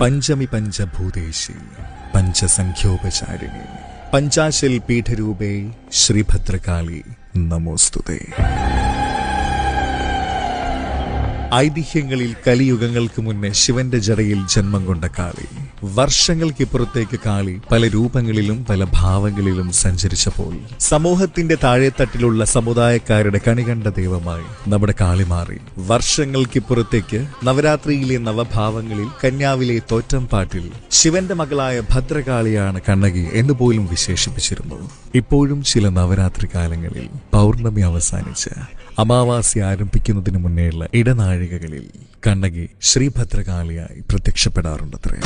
പഞ്ചമി പഞ്ചഭൂതേശി പഞ്ചസംഖ്യോപചാരിണി പഞ്ചാശൽ പീഠരൂപേ ശ്രീഭദ്രകാളി നമോസ്തുതേ. ഐതിഹ്യങ്ങളിൽ കലിയുഗങ്ങൾക്ക് മുന്നേ ശിവന്റെ ജടയിൽ ജന്മം കൊണ്ട കാളി വർഷങ്ങൾക്കിപ്പുറത്തേക്ക് കാളി പല രൂപങ്ങളിലും പല ഭാവങ്ങളിലും സഞ്ചരിച്ചപ്പോൾ സമൂഹത്തിന്റെ താഴെത്തട്ടിലുള്ള സമുദായക്കാരുടെ കണികണ്ട ദൈവമായി നമ്മുടെ കാളി മാറി. വർഷങ്ങൾക്കിപ്പുറത്തേക്ക് നവരാത്രിയിലെ നവഭാവങ്ങളിൽ കന്യാവിലെ തോറ്റം പാട്ടിൽ ശിവന്റെ മകളായ ഭദ്രകാളിയാണ് കണ്ണകി എന്ന് പോലും വിശേഷിപ്പിച്ചിരുന്നു. ഇപ്പോഴും ചില നവരാത്രി കാലങ്ങളിൽ പൗർണമി അവസാനിച്ച് അമാവാസി ആരംഭിക്കുന്നതിന് മുന്നേയുള്ള ഇടനാഴികകളിൽ കണ്ണകി ശ്രീഭദ്രകാളിയായി പ്രത്യക്ഷപ്പെടാറുണ്ടത്രേ.